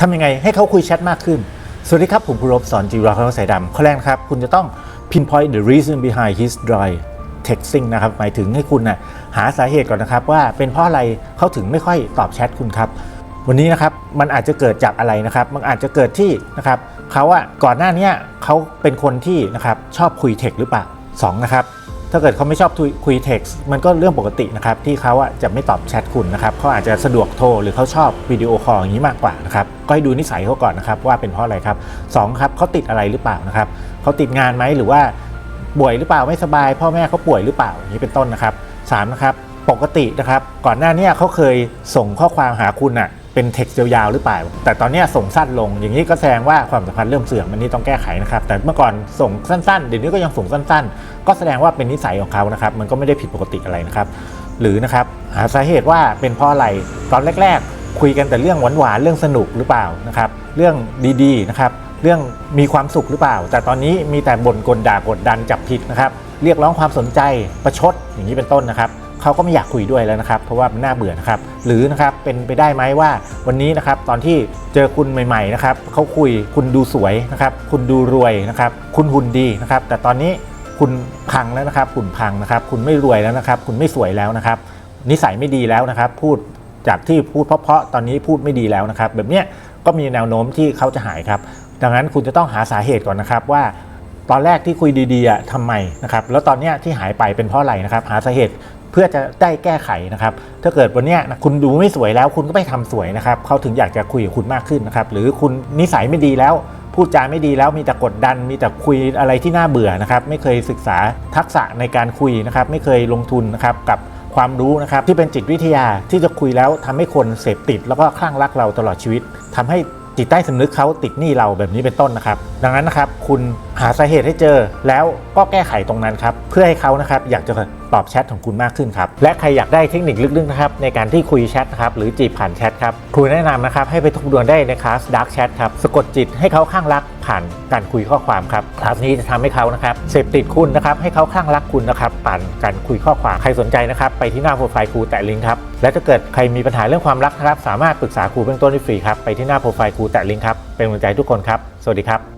ทำยังไงให้เขาคุยแชทมากขึ้น สวัสดีครับ ผมครูรบสอนจีราคำสายดำข้อแรกครับ คุณจะต้อง pinpoint the reason behind his dry texting นะครับ หมายถึงให้คุณนะหาสาเหตุก่อนนะครับ ว่าเป็นเพราะอะไรเขาถึงไม่ค่อยตอบแชทคุณครับ วันนี้นะครับมันอาจจะเกิดจากอะไรนะครับ มันอาจจะเกิดที่นะครับเขาอะก่อนหน้านี้เขาเป็นคนที่นะครับชอบคุยเทคหรือเปล่าสองนะครับ ถ้าเกิดเขาไม่ชอบคุยเท็กซ์มันก็เรื่องปกตินะครับที่เขาอะจะไม่ตอบแชทคุณนะครับเขาอาจจะสะดวกโทรหรือเขาชอบวิดีโอคอลอย่างนี้มากกว่านะครับก็ให้ดูนิสัยเขาก่อนนะครับว่าเป็นเพราะอะไรครับสองครับเขาติดอะไรหรือเปล่านะครับเขาติดงานไหมหรือว่าป่วยหรือเปล่าไม่สบาย พ่อแม่เขาป่วยหรือเปล่าอย่างนี้เป็นต้นนะครับสามนะครับปกตินะครับก่อนหน้านี้เขาเคยส่งข้อความหาคุณอะ เป็นเท็กซ์ยาวๆหรือเปล่า แต่ตอนนี้ส่งสั้นลง อย่างนี้ก็แสดงว่าความสัมพันธ์เริ่มเสื่อมอันนี้ต้องแก้ไขนะครับ แต่เมื่อก่อนส่งสั้นๆ เดี๋ยวนี้ก็ยังส่งสั้น ๆ ก็แสดงว่าเป็นนิสัยของเขานะครับ มันก็ไม่ได้ผิดปกติอะไรนะครับ หรือนะครับหาสาเหตุว่าเป็นเพราะอะไร ตอนแรก ๆ คุยกันแต่เรื่องหวานๆ เรื่องสนุกหรือเปล่านะครับ เรื่องดีๆ นะครับ เรื่องมีความสุขหรือเปล่า แต่ตอนนี้มีแต่บ่นกลด่ากดดันจับผิดนะครับ เรียกร้องความสนใจ ประชด อย่างนี้เป็นต้นนะครับ เขาก็ไม่อยากคุยด้วยแล้วนะครับ เพราะว่ามันน่าเบื่อนะครับ หรือนะครับเป็นไปได้ไหมว่าวันนี้นะครับตอนที่เจอคุณใหม่ๆนะครับเขาคุยคุณดูสวยนะครับ คุณดูรวยนะครับ คุณหุ่นดีนะครับ แต่ตอนนี้คุณพังแล้วนะครับหุ่นพังนะครับ คุณไม่รวยแล้วนะครับ คุณไม่สวยแล้วนะครับ นิสัยไม่ดีแล้วนะครับ พูดจากที่พูดเพราะๆตอนนี้พูดไม่ดีแล้วนะครับ แบบเนี้ยก็มีแนวโน้มที่เขาจะหายครับ ดังนั้นคุณจะต้องหาสาเหตุก่อนนะครับว่าตอนแรกที่คุยดีๆทำไมนะครับ แล้วตอนนี้ที่หายไปเป็นเพราะอะไรนะครับ หาสาเหตุ เพื่อจะได้แก้ไขนะครับ ถ้าเกิดวันนี้คุณดูไม่สวยแล้ว คุณก็ไปทำสวยนะครับเขาถึงอยากจะคุยกับคุณมากขึ้นนะครับ หรือคุณนิสัยไม่ดีแล้วพูดจาไม่ดีแล้วมีแต่กดดัน มีแต่คุยอะไรที่น่าเบื่อนะครับ ไม่เคยศึกษาทักษะในการคุยนะครับ ไม่เคยลงทุนนะครับกับความรู้นะครับที่เป็นจิตวิทยาที่จะคุยแล้วทำให้คนเสพติด แล้วก็คลั่งรักเราตลอดชีวิตทำให้จิตใต้สำนึกเขาติดหนี้เราแบบนี้เป็นต้นนะครับ ดังนั้นนะครับคุณหาสาเหตุให้เจอ แล้วก็แก้ไขตรงนั้นครับ เพื่อให้เขานะครับอยากจะตอบแชทของคุณมากขึ้นครับ และใครอยากได้เทคนิคลึกๆนะครับในการที่คุยแชทครับหรือจีบผ่านแชทครับครูแนะนำนะครับให้ไปทบทวนได้ในคลาส Dark Chat ครับสะกดจิตให้เขาข้างรักผ่านการคุยข้อความครับคลาสนี้จะทำให้เขานะครับเสพติดคุณนะครับให้เขาข้างรักคุณนะครับผ่านการคุยข้อความใครสนใจนะครับไปที่หน้าโปรไฟล์ครูแตะลิงก์ครับและถ้าเกิดใครมีปัญหาเรื่องความรักนะครับสามารถปรึกษาครูเบื้องต้นได้ฟรีครับไปที่หน้าโปรไฟล์ครูแตะลิงก์ครับเป็นกำลังใจทุกคนครับสวัสดีครับ